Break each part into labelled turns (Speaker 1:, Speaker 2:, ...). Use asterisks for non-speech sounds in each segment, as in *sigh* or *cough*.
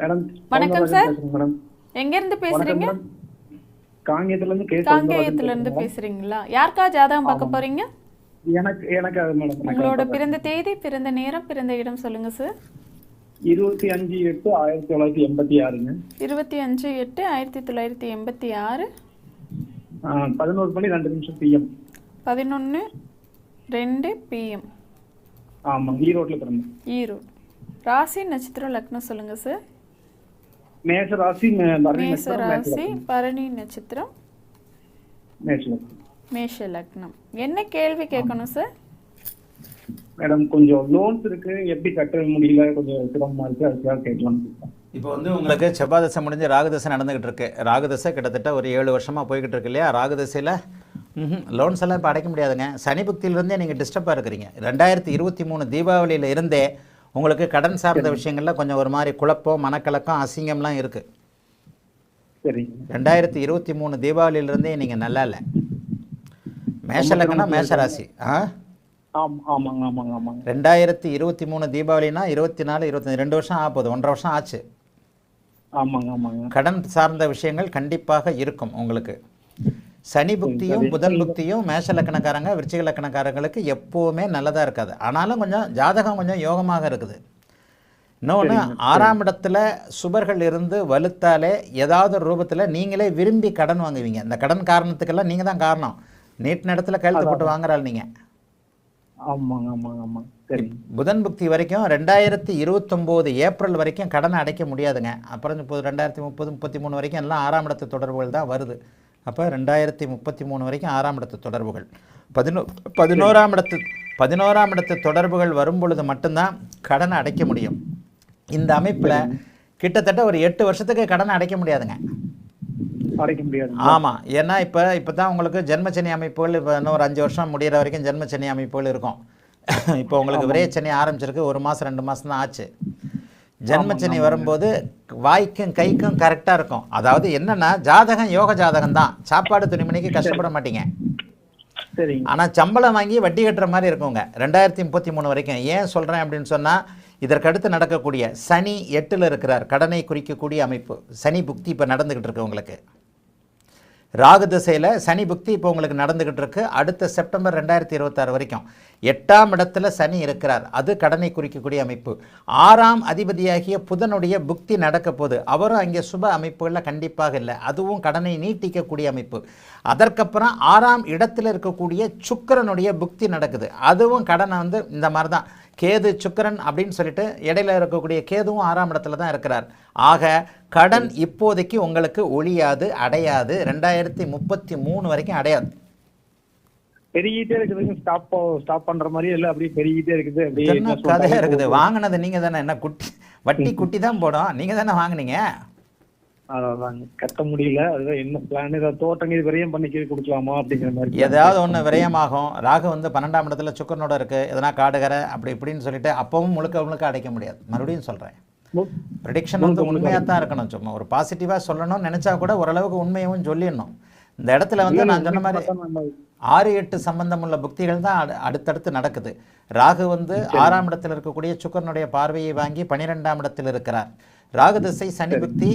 Speaker 1: Madam
Speaker 2: வணக்கம் sir.
Speaker 1: Madam.
Speaker 2: எங்க இருந்து பேசுறீங்க?
Speaker 1: காங்கேயத்துல இருந்து
Speaker 2: காங்கேயத்துல இருந்து பேசுறீங்களா? யாருக்கா ஜாதகம் பார்க்க போறீங்க?
Speaker 1: எனக்கு எனக்கு அது மேடம்
Speaker 2: உங்களோட பிறந்த தேதி பிறந்த நேரம் பிறந்த இடம் சொல்லுங்க சார்.
Speaker 1: இருபத்தி அஞ்சு எட்டு ஆயிரத்தி தொள்ளாயிரத்தி எண்பத்தி ஆறுங்க.
Speaker 2: இருபத்தி அஞ்சு எட்டு ஆயிரத்தி தொள்ளாயிரத்தி எண்பத்தி ஆறு.
Speaker 1: பதினோரு மணி ரெண்டு நிமிஷம் பிஎம்
Speaker 2: பதினொன்று ரெண்டு பிஎம்
Speaker 1: ஆமாங்க ஈரோட்ல பிறந்தேன்.
Speaker 2: ஈரோடு. ராசி நட்சத்திரம் லக்னம் சொல்லுங்க சார்.
Speaker 1: மேஷ ராசி மேஷ
Speaker 2: ராசி. பரணி நட்சத்திரம்.
Speaker 1: மேஷ லக்னம்.
Speaker 2: மேஷ லக்னம் என்ன கேள்வி கேட்கணும் சார்
Speaker 1: மேடம் கொஞ்சம் லோன்ஸ் இருக்கு. எப்படி கட்ட முடியல? கொஞ்சம் சிரமமா இருக்கு. அதுக்காக கேட்கலாம்
Speaker 3: இப்போ வந்து உங்களுக்கு செவ்வாதசை முடிஞ்சு ராகுதசை நடந்துகிட்டு இருக்கு. ராகுதசை கிட்டத்தட்ட ஒரு ஏழு வருஷமா போய்கிட்டு இருக்கு இல்லையா? ராகுதசையில் லோன்ஸ் எல்லாம் இப்போ அடைக்க முடியாதுங்க. சனி புக்தியிலிருந்தே நீங்கள் டிஸ்டர்பாக இருக்கிறீங்க. ரெண்டாயிரத்தி இருபத்தி மூணு தீபாவளியில் இருந்தே உங்களுக்கு கடன் சார்ந்த விஷயங்கள்ல கொஞ்சம் ஒரு மாதிரி குழப்பம் மனக்கலக்கம் அசிங்கம்லாம் இருக்குது
Speaker 1: சரிங்க
Speaker 3: ரெண்டாயிரத்தி இருபத்தி மூணு தீபாவளியிலிருந்தே நீங்கள் நல்லா இல்லை. மேஷ லக்னம் மேஷ ராசி. ஆ?
Speaker 1: ஆமா ஆமாங்க ஆமாங்க ஆமாங்க.
Speaker 3: ரெண்டாயிரத்தி இருபத்தி மூணு தீபாவளினா இருபத்தி நாலு இருபத்தஞ்சு ரெண்டு வருஷம் ஆக போகுது ஒன்றரை வருஷம் ஆச்சு.
Speaker 1: ஆமாங்க ஆமாங்க.
Speaker 3: கடன் சார்ந்த விஷயங்கள் கண்டிப்பாக இருக்கும் உங்களுக்கு. சனி புக்தியும் புதன் புக்தியும். மேஷ லக்கணக்காரங்க விருச்சிக லக்கணக்காரங்களுக்கு எப்போவுமே நல்லதாக இருக்காது. ஆனாலும் கொஞ்சம் ஜாதகம் கொஞ்சம் யோகமாக இருக்குது. இன்னொன்று ஆறாம் இடத்துல சுபர்கள் இருந்து வலுத்தாலே ஏதாவது ஒரு ரூபத்தில் நீங்களே விரும்பி கடன் வாங்குவீங்க. இந்த கடன் காரணத்துக்கெல்லாம் நீங்கள் தான் காரணம். நீட்டின இடத்துல கையெழுத்து போட்டு வாங்குறாள் நீங்கள் புதன் புக்தி வரைக்கும் ரெண்டாயிரத்தி இருபத்தொம்போது ஏப்ரல் வரைக்கும் கடனை அடைக்க முடியாதுங்க. அப்புறம் இப்போ ரெண்டாயிரத்தி முப்பது முப்பத்தி மூணு வரைக்கும் எல்லாம் ஆறாம் இடத்து தொடர்புகள் தான் வருது. அப்போ ரெண்டாயிரத்தி முப்பத்தி மூணு வரைக்கும் ஆறாம் இடத்து தொடர்புகள். பதினோ பதினோராம் இடத்து பதினோராம் இடத்து தொடர்புகள் வரும் பொழுது மட்டும்தான் கடனை அடைக்க முடியும். இந்த அமைப்பில் கிட்டத்தட்ட ஒரு எட்டு வருஷத்துக்கு கடனை அடைக்க முடியாதுங்க.
Speaker 1: அடைக்க முடியாது
Speaker 3: ஆமாம் ஏன்னா இப்போ இப்போ தான் உங்களுக்கு ஜென்மச்சனி அமைப்புகள் இப்போ இன்னும் ஒரு அஞ்சு வருஷம் முடிகிற வரைக்கும் ஜென்மச்சனி அமைப்புகள் இருக்கும். *laughs* இப்போ உங்களுக்கு விரயச்சனி ஆரம்பிச்சிருக்கு. ஒரு மாதம் ரெண்டு மாதம் தான் ஆச்சு. ஜென்மச்சனி வரும்போது வாய்க்கும் கைக்கும் கரெக்டாக இருக்கும். அதாவது என்னன்னா ஜாதகம் யோக ஜாதகம் தான். சாப்பாடு துணிமணிக்கு கஷ்டப்பட மாட்டீங்க. ஆனால் சம்பளம் வாங்கி வட்டி கட்டுற மாதிரி இருக்குங்க. ரெண்டாயிரத்தி முப்பத்தி மூணு வரைக்கும். ஏன் சொல்கிறேன் அப்படின்னு சொன்னால் இதற்கடுத்து நடக்கக்கூடிய சனி எட்டில் இருக்கிறார். கடனை குறிக்கக்கூடிய அமைப்பு. சனி புக்தி இப்போ நடந்துக்கிட்டு இருக்கு உங்களுக்கு. ராகு திசையில் சனி புக்தி இப்போ உங்களுக்கு நடந்துக்கிட்டு இருக்கு. அடுத்த செப்டம்பர் ரெண்டாயிரத்தி இருபத்தாறு வரைக்கும் எட்டாம் இடத்துல சனி இருக்கிறார். அது கடனை குறிக்கக்கூடிய அமைப்பு. ஆறாம் அதிபதியாகிய புதனுடைய புக்தி நடக்க போகுது. அவரும் அங்கே சுப அமைப்புகளில் கண்டிப்பாக இல்லை. அதுவும் கடனை நீட்டிக்கக்கூடிய அமைப்பு. அதற்கப்புறம் ஆறாம் இடத்துல இருக்கக்கூடிய சுக்கிரனுடைய புக்தி நடக்குது. அதுவும் கடனை வந்து இந்த மாதிரி தான் கேது சுக்கிரன் அப்படின்னு சொல்லிட்டு இடையில இருக்கக்கூடிய கேதுவும் ஆறாம் இடத்துல தான் இருக்கிறார். ஆக கடன் இப்போதைக்கு உங்களுக்கு ஒழியாது அடையாது. ரெண்டாயிரத்தி முப்பத்தி மூணு வரைக்கும் அடையாது.
Speaker 1: பெருகிட்டே இருக்குது. ஸ்டாப் ஸ்டாப் பண்ற மாதிரி இல்ல. அப்படியே பெருகிட்டே இருக்குது. அப்படியே
Speaker 3: கதையா இருக்குது. வாங்கினது நீங்க தானே என்ன குட்டி வட்டி குட்டி தான் போடும். நீங்க தானே வாங்குனீங்க?
Speaker 1: அதான் கட்ட முடியல. அதுதான் என்ன பிளான் ஏதாவது தோட்டம் இது வரையும் பண்ணி கீழே கொடுக்கலாமா அப்படிங்கிற மாதிரி
Speaker 3: ஏதாவது ஒன்று விரயமாகும். ராகு வந்து பன்னெண்டாம் இடத்துல சுக்கரனோட இருக்கு. எதனா காடுகரை அப்படி இப்படின்னு சொல்லிட்டு அப்பவும் முழுக்க முழுக்க அடைக்க முடியாது. மறுபடியும் சொல்றேன்.
Speaker 1: மு-
Speaker 3: ப்ரிடிக்ஷன் வந்து உண்மையாக தான் இருக்கணும். சும்மா ஒரு பாசிட்டிவாக சொல்லணும்னு நினச்சா கூட ஓரளவுக்கு உண்மையும் சொல்லிடணும். இந்த இடத்துல வந்து நான் சொன்ன மாதிரி ஆறு எட்டு சம்பந்தமுள்ள புக்திகள் தான் அடு- அடுத்தடுத்து நடக்குது. ராகு வந்து ஆறாம் இடத்தில் இருக்கக்கூடிய சுக்கரனுடைய பார்வையை வாங்கி பன்னிரெண்டாம் இடத்தில் இருக்கிறார். ராகு திசை சனி புக்தி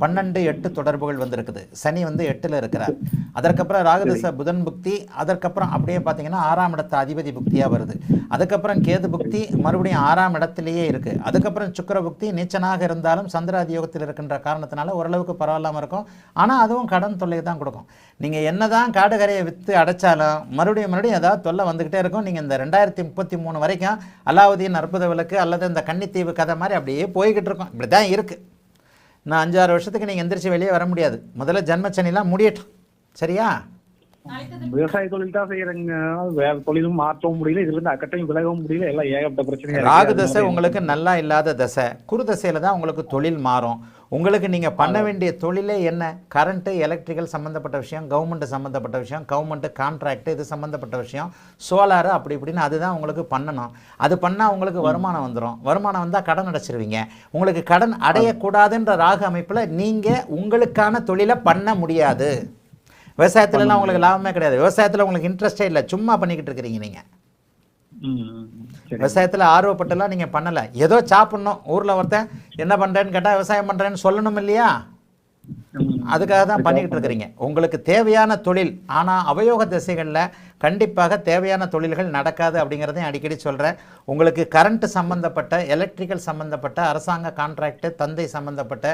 Speaker 3: பன்னெண்டு எட்டு தொடர்புகள் வந்திருக்குது. சனி வந்து எட்டில் இருக்கிறார். அதற்கப்புறம் ராகு திசை புதன் புக்தி அதற்கப்புறம் அப்படியே பார்த்தீங்கன்னா ஆறாம் இடத்து அதிபதி புக்தியாக வருது. அதுக்கப்புறம் கேது புக்தி மறுபடியும் ஆறாம் இடத்திலேயே இருக்கு. அதுக்கப்புறம் சுக்கிர புக்தி நீச்சனாக இருந்தாலும் சந்திராதி யோகத்தில் இருக்கின்ற காரணத்தினால ஓரளவுக்கு பரவாயில்லாம இருக்கும். ஆனால் அதுவும் கடன் தொல்லை தான் கொடுக்கும். நீங்கள் என்னதான் காடுகரையை விற்று அடைச்சாலும் மறுபடியும் மறுபடியும் ஏதாவது தொல்லை வந்துக்கிட்டே இருக்கும். நீங்கள் இந்த ரெண்டாயிரத்தி முப்பத்தி மூணு வரைக்கும் அலாவுதீன் அற்புத விளக்கு அல்லது இந்த கன்னித்தீவு கதை மாதிரி அப்படியே போய்கிட்டு இருக்கும். இப்படி தான் இருக்குது நான் அஞ்சாறு வருஷத்துக்கு நீங்கள் எந்திரிச்சு வெளியே வர முடியாது. முதல்ல ஜன்மச்சனிலாம் முடியட்டும். சரியா?
Speaker 1: விவசாய தொழில் தான் செய்யறேங்க. வேற தொழிலும் மாற்றவும் முடியல. இதுல இருந்து அக்கட்டையும் விலகவும் முடியல. எல்லாம் ஏகப்பட்ட பிரச்சனை
Speaker 3: ராகு தசை உங்களுக்கு நல்லா இல்லாத தசை. குரு தசையில் தான் உங்களுக்கு தொழில் மாறும். உங்களுக்கு நீங்கள் பண்ண வேண்டிய தொழிலே என்ன? கரண்ட்டு எலக்ட்ரிக்கல் சம்மந்தப்பட்ட விஷயம் கவர்மெண்ட் சம்மந்தப்பட்ட விஷயம் கவர்மெண்ட் கான்ட்ராக்ட் இது சம்மந்தப்பட்ட விஷயம் சோலார் அப்படி இப்படின்னு அதுதான் உங்களுக்கு பண்ணணும். அது பண்ணால் உங்களுக்கு வருமானம் வந்துடும் வருமானம் வந்தால் கடன் அடைச்சிருவீங்க. உங்களுக்கு கடன் அடையக்கூடாதுன்ற ராகு அமைப்பில் நீங்கள் உங்களுக்கான தொழிலை பண்ண முடியாது. விவசாயத்துலலாம் உங்களுக்கு லாபமே கிடையாது. விவசாயத்தில் உங்களுக்கு இன்ட்ரெஸ்டே இல்லை. சும்மா பண்ணிக்கிட்டு இருக்கிறீங்க நீங்கள் விவசாயத்தில் ஆர்வப்பட்டுலாம் நீங்கள் பண்ணலை. ஏதோ சாப்பிட்ணும். ஊரில் ஒருத்தன் என்ன பண்ணுறேன்னு கேட்டால் விவசாயம் பண்ணுறேன்னு சொல்லணும் இல்லையா? அதுக்காக தான் பண்ணிக்கிட்டு இருக்கிறீங்க. உங்களுக்கு தேவையான தொழில் ஆனால் அவயோக திசைகளில் கண்டிப்பாக தேவையான தொழில்கள் நடக்காது அப்படிங்கிறதையும் அடிக்கடி சொல்கிறேன் உங்களுக்கு கரண்ட் சம்மந்தப்பட்ட எலக்ட்ரிக்கல் சம்மந்தப்பட்ட அரசாங்க கான்ட்ராக்ட் தந்தை சம்மந்தப்பட்ட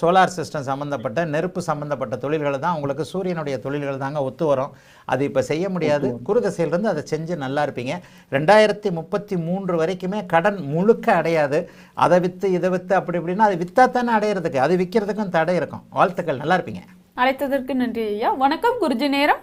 Speaker 3: சோலார் சிஸ்டம் சம்மந்தப்பட்ட நெருப்பு சம்மந்தப்பட்ட தொழில்கள் தான் உங்களுக்கு சூரியனுடைய தொழில்கள் தாங்க ஒத்து வரும். அது இப்போ செய்ய முடியாது. குரு திசையிலிருந்து அதை செஞ்சு நல்லா இருப்பீங்க. ரெண்டாயிரத்தி முப்பத்தி மூன்று வரைக்குமே கடன் முழுக்க அடையாது. அதை விற்று இதை விற்று அப்படி இப்படின்னா அது விற்றா தானே அடையிறதுக்கு. அது விற்கிறதுக்கும் தடை இருக்கும். வாழ்த்துக்கள். நல்லா இருப்பீங்க.
Speaker 2: அழைத்ததற்கு நன்றி ஐயா. வணக்கம். குருஜி நேரம்.